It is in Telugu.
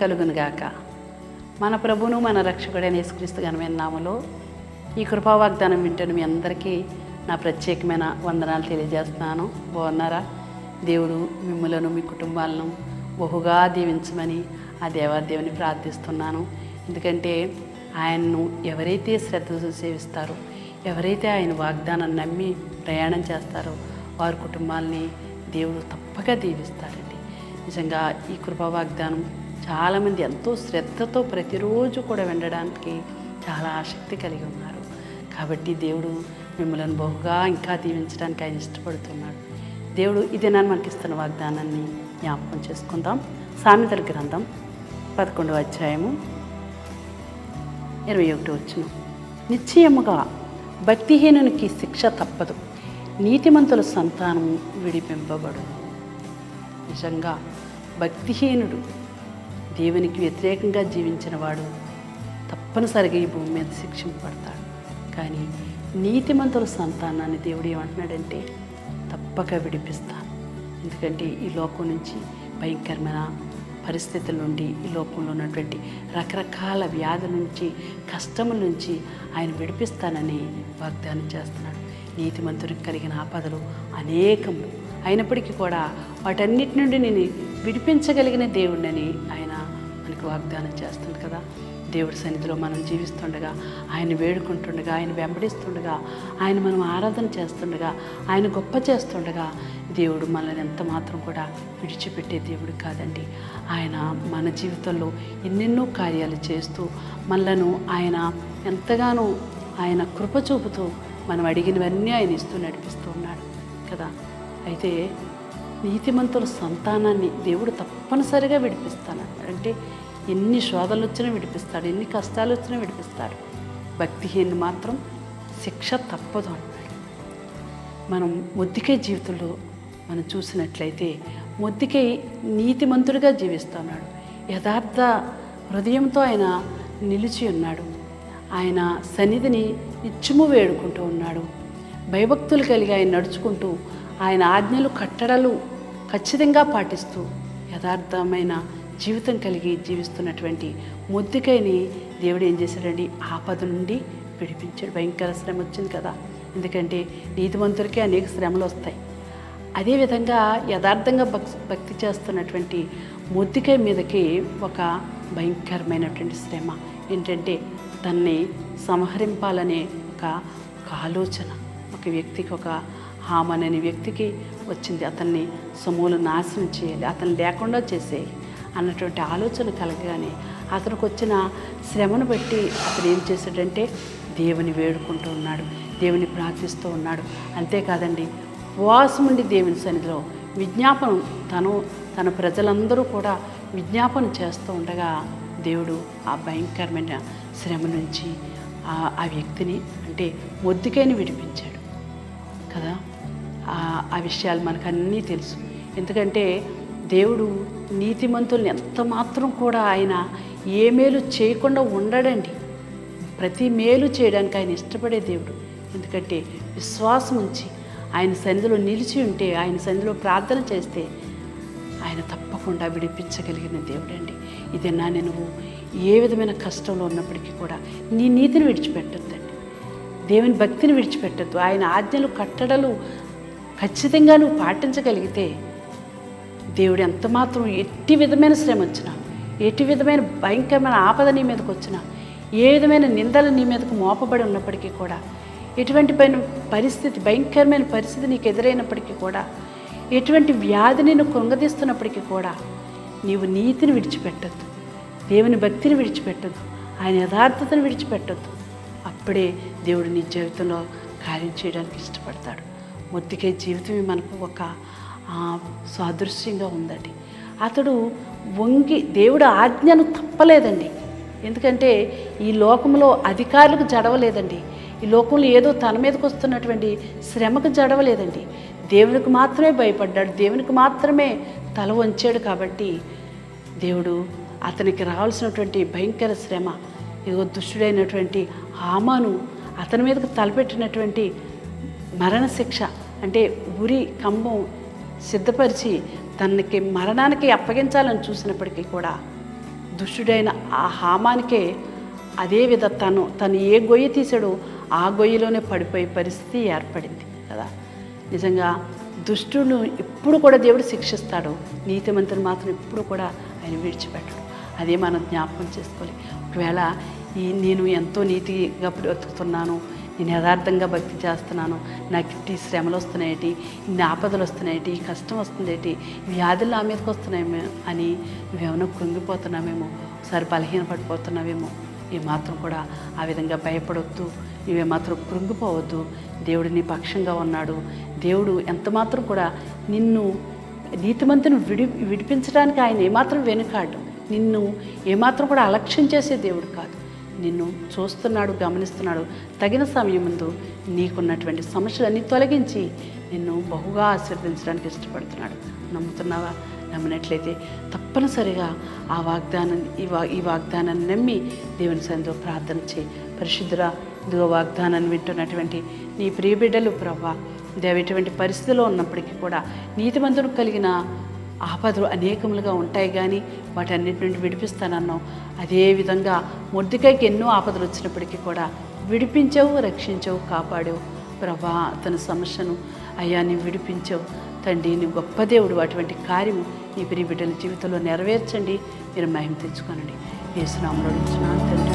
కలుగునుగాక. మన ప్రభును మన రక్షకుడైన యేసుక్రీస్తు ఘనమైన నామలో ఈ కృపా వాగ్దానం వింటున్న మీ అందరికీ నా ప్రత్యేకమైన వందనాలు తెలియజేస్తున్నాను. బాగున్నారా? దేవుడు మిమ్మలను మీ కుటుంబాలను బహుగా దీవించమని ఆ దేవాదేవిని ప్రార్థిస్తున్నాను. ఎందుకంటే ఆయన్ను ఎవరైతే శ్రద్ధతో సేవిస్తారో ఎవరైతే ఆయన వాగ్దానాన్ని నమ్మి ప్రయాణం చేస్తారో వారి కుటుంబాలని దేవుడు తప్పక దీవిస్తారండి నిజంగా ఈ కృపా వాగ్దానం చాలామంది ఎంతో శ్రద్ధతో ప్రతిరోజు కూడా వినడానికి చాలా ఆసక్తి కలిగి ఉన్నారు. కాబట్టి దేవుడు మిమ్మల్ని బహుగా ఇంకా దీవించడానికి ఆయన ఇష్టపడుతున్నాడు. దేవుడు ఇది నన్ను మనకి ఇస్తున్న వాగ్దానాన్ని జ్ఞాపకం చేసుకుందాం. సామెతల గ్రంథం పదకొండవ అధ్యాయము ఇరవై ఒకటి వచ్చిన నిశ్చయముగా భక్తిహీనునికి శిక్ష తప్పదు. నీతిమంతుల సంతానం విడిపింపబడు నిజంగా భక్తిహీనుడు దేవునికి వ్యతిరేకంగా జీవించిన వాడు తప్పనిసరిగా ఈ భూమి మీద శిక్షింపబడతాడు. కానీ నీతిమంతుల సంతానాన్ని దేవుడు ఏమంటున్నాడంటే తప్పక విడిపిస్తాను. ఎందుకంటే ఈ లోకం నుంచి భయంకరమైన పరిస్థితుల నుండి ఈ లోకంలో ఉన్నటువంటి రకరకాల వ్యాధుల నుంచి కష్టముల నుంచి ఆయన విడిపిస్తానని వాగ్దానం చేస్తున్నాడు. నీతిమంతుడికి కలిగిన ఆపదలు అనేకము. అయినప్పటికీ కూడా వాటన్నిటి నుండి నేను విడిపించగలిగిన దేవుడిని ఆయన మనకు వాగ్దానం చేస్తుంది కదా. దేవుడి సన్నిధిలో మనం జీవిస్తుండగా ఆయన వేడుకుంటుండగా ఆయన వెంబడిస్తుండగా ఆయన మనం ఆరాధన చేస్తుండగా ఆయన గొప్ప చేస్తుండగా దేవుడు మనల్ని ఎంత మాత్రం కూడా విడిచిపెట్టే దేవుడు కాదండి. ఆయన మన జీవితంలో ఎన్నెన్నో కార్యాలు చేస్తూ మనలను ఆయన ఎంతగానో ఆయన కృప చూపుతూ మనం అడిగినవన్నీ ఆయన ఇస్తూ నడిపిస్తూ ఉన్నాడు కదా. అయితే నీతిమంతుల సంతానాన్ని దేవుడు తప్పనిసరిగా విడిపిస్తాను అంటే ఎన్ని శోధనలు వచ్చినా విడిపిస్తాడు ఎన్ని కష్టాలు వచ్చినా విడిపిస్తాడు. భక్తిహీన మాత్రం శిక్ష తప్పదు అన్నాడు మనం మొద్దికే జీవితంలో మనం చూసినట్లయితే మొద్దికై నీతిమంతుడిగా జీవిస్తున్నాడు. యథార్థ హృదయంతో ఆయన నిలిచి ఉన్నాడు. ఆయన సన్నిధిని నిత్యము వేడుకుంటూ ఉన్నాడు. భయభక్తులు కలిగి ఆయన నడుచుకుంటూ ఆయన ఆజ్ఞలు కట్టడలు ఖచ్చితంగా పాటిస్తూ యథార్థమైన జీవితం కలిగి జీవిస్తున్నటువంటి ముద్దుకైని దేవుడు ఏం చేశాడండి? ఆపద నుండి విడిపించాడు. భయంకర శ్రమ వచ్చింది కదా. ఎందుకంటే నీతివంతులకి అనేక శ్రమలు వస్తాయి. అదేవిధంగా యథార్థంగా భక్ భక్తి చేస్తున్నటువంటి ముద్దికై మీదకి ఒక భయంకరమైనటువంటి శ్రమ ఏంటంటే తన్ని సంహరింపాలనే ఒక ఆలోచన. ఒక వ్యక్తికి ఒక హామన్ అనే వ్యక్తికి వచ్చింది. అతన్ని సమూలు నాశనం చేయాలి అతను లేకుండా చేసేయాలి అన్నటువంటి ఆలోచన కలగగానే అతనికి వచ్చిన శ్రమను బట్టి అతను ఏం చేశాడంటే దేవుని వేడుకుంటూ ఉన్నాడు దేవుని ప్రార్థిస్తూ ఉన్నాడు. అంతేకాదండి ఉపవాసం ఉండి దేవుని సన్నిధిలో విజ్ఞాపనం తను తన ప్రజలందరూ కూడా విజ్ఞాపన చేస్తూ ఉండగా దేవుడు ఆ భయంకరమైన శ్రమ నుంచి ఆ- ఆ వ్యక్తిని అంటే మొద్దుకైన విడిపించాడు. కదా? ఆ- విషయాలు మనకు అన్నీ తెలుసు. ఎందుకంటే దేవుడు నీతిమంతుల్ని ఎంత మాత్రం కూడా ఆయన ఏ మేలు చేయకుండా ఉండడండి. ప్రతి మేలు చేయడానికి ఆయన ఇష్టపడే దేవుడు. ఎందుకంటే విశ్వాసం ఉంచి ఆయన సన్నిధిలో నిలిచి ఉంటే ఆయన సన్నిధిలో ప్రార్థన చేస్తే ఆయన తప్పకుండా విడిపించగలిగిన దేవుడండి. ఇది నా నువ్వు ఏ విధమైన కష్టంలో ఉన్నప్పటికీ కూడా నీ నీతిని విడిచిపెట్టొద్దండి. దేవుని భక్తిని విడిచిపెట్టద్దు. ఆయన ఆజ్ఞలు కట్టడలు ఖచ్చితంగా నువ్వు పాటించగలిగితే దేవుడు ఎంత మాత్రం ఎట్టి విధమైన శ్రమ వచ్చినా ఎట్టి విధమైన భయంకరమైన ఆపద నీ మీదకి వచ్చినా ఏ విధమైన నిందలు నీ మీదకు మోపబడి ఉన్నప్పటికీ కూడా ఎటువంటి పైన పరిస్థితి భయంకరమైన పరిస్థితి నీకు ఎదురైనప్పటికీ కూడా ఎటువంటి వ్యాధి నేను కృంగదీస్తున్నప్పటికీ కూడా నీవు నీతిని విడిచిపెట్టద్దు దేవుని భక్తిని విడిచిపెట్టద్దు ఆయన యథార్థతను విడిచిపెట్టద్దు. అప్పుడే దేవుడు నీ జీవితంలో కార్యం చేయడానికి ఇష్టపడతాడు. మొత్తికే జీవితమే మనకు ఒక సాదృశ్యంగా ఉందండి. అతడు వంగి దేవుడు ఆజ్ఞను తప్పలేదండి. ఎందుకంటే ఈ లోకంలో అధికారులకు జడవలేదండి. ఈ లోకంలో ఏదో తన మీదకి వస్తున్నటువంటి శ్రమకు జడవలేదండి. దేవునికి మాత్రమే భయపడ్డాడు. దేవునికి మాత్రమే తల వంచాడు కాబట్టి దేవుడు అతనికి రావాల్సినటువంటి భయంకర శ్రమ ఇదిగో దుష్టుడైనటువంటి హామాను అతని మీదకు తలపెట్టినటువంటి మరణశిక్ష అంటే ఉరి కంబం సిద్ధపరిచి తనకి మరణానికి అప్పగించాలని చూసినప్పటికీ కూడా దుష్టుడైన ఆ హామానికే అదేవిధ తను తను ఏ గొయ్యి తీసాడో ఆ గొయ్యిలోనే పడిపోయే పరిస్థితి ఏర్పడింది కదా. నిజంగా దుష్టుడు ఎప్పుడు కూడా దేవుడు శిక్షిస్తాడు. నీతిమంతుని మాత్రం ఎప్పుడు కూడా ఆయన విడిచిపెట్టడు. అదే మనం జ్ఞాపకం చేసుకోవాలి. ఒకవేళ ఈ నేను ఎంతో నీతిగా బ్రతుకుతున్నాను నేను యథార్థంగా భక్తి చేస్తున్నాను. నాకు ఇట్టి శ్రమలు వస్తున్నాయి ఇన్ని ఆపదలు వస్తున్నాయేటి కష్టం వస్తుందేటి వ్యాధులు నా మీదకి వస్తున్నాయేమో అని నువ్వేమైనా కృంగిపోతున్నామేమో ఒకసారి బలహీన పడిపోతున్నామేమో ఏమాత్రం కూడా ఆ విధంగా భయపడొద్దు. నువ్వేమాత్రం కృంగిపోవద్దు. దేవుడు నీ పక్షంగా ఉన్నాడు. దేవుడు ఎంతమాత్రం కూడా నిన్ను నీతిమంతుని విడి విడిపించడానికి ఆయన ఏమాత్రం వెనుకాడు. నిన్ను ఏమాత్రం కూడా అలక్ష్యం చేసే దేవుడు కాదు. నిన్ను చూస్తున్నాడు గమనిస్తున్నాడు. తగిన సమయం ముందు నీకున్నటువంటి సమస్యలన్నీ తొలగించి నిన్ను బహుగా ఆశీర్వదించడానికి ఇష్టపడుతున్నాడు. నమ్ముతున్నావా? నమ్మినట్లయితే తప్పనిసరిగా ఆ వాగ్దానం ఈ వా ఈ వాగ్దానాన్ని నమ్మి దేవుని సందో ప్రార్థన చేయి. పరిశుద్ధురా ఇదిగో వాగ్దానాన్ని వింటున్నటువంటి నీ ప్రియబిడ్డలు ప్రభా దేవ ఎటువంటి పరిస్థితిలో ఉన్నప్పటికీ కూడా నీతిమంతుడు కలిగిన ఆపదలు అనేకములుగా ఉంటాయి కానీ వాటన్నిటి నుండి విడిపిస్తానన్నావు. అదేవిధంగా మొద్దుకైకి ఎన్నో ఆపదలు వచ్చినప్పటికీ కూడా విడిపించావు రక్షించావు కాపాడావు. ప్రభా తన సమస్యను అయ్యా నీవు విడిపించావు. తండ్రి నీ గొప్ప దేవుడు. అటువంటి కార్యము ఈ ప్రియ బిడ్డల జీవితంలో నెరవేర్చండి. మీరు మహిమ తెచ్చుకోనండి. ఏసునామలో తండ్రి.